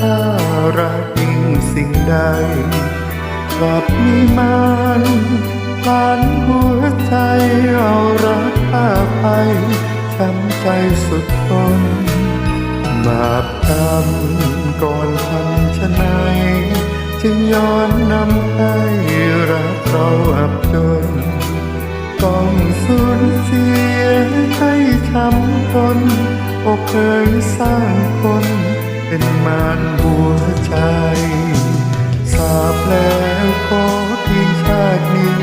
ค่ารักยิ่งสิ่งใดกลับมีมันผ่านหัวใจเอารักพาไปช้ำใจสุดทนบาปกรรมก่อนทำชะไหนจึงย้อนนำให้รักเราอับจนต้องสูญเสียให้ช้ำทน กเคยสร้างคนเป็นมารหัวใจสาบแล้วขอเพียงชาตินี้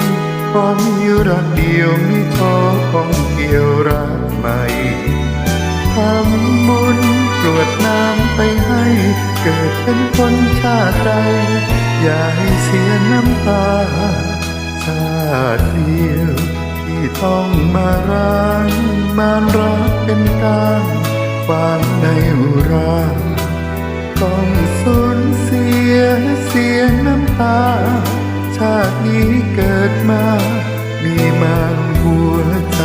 ขอมีรักเดียวมีขอของเกี่ยวรักใหม่ทำบุญกรวดน้ำไปให้ เกิดเป็นคนชาติใดอย่าให้เสียน้ำตา ชาติเดียวที่ต้องมาร้างมานรักเป็นการ วางในอุราต้องสูญเสียเสียน้ำตา ชาตินี้เกิดมา มีมานหัวใจ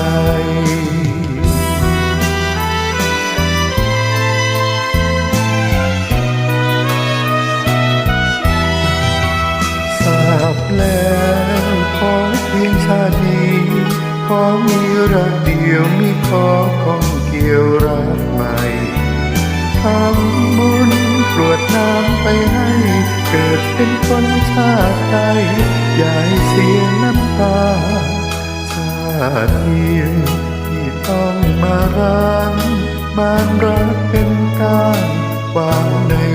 ทราบแล้วขอเพียงชาตินี้ขอมีรักเดียวมีขอของเกี่ยวรัก เป็นคนชาติใดอย่าให้เสียน้ำตา ชาติเดียวที่ต้องมาร้างมานรักเป็นการวาง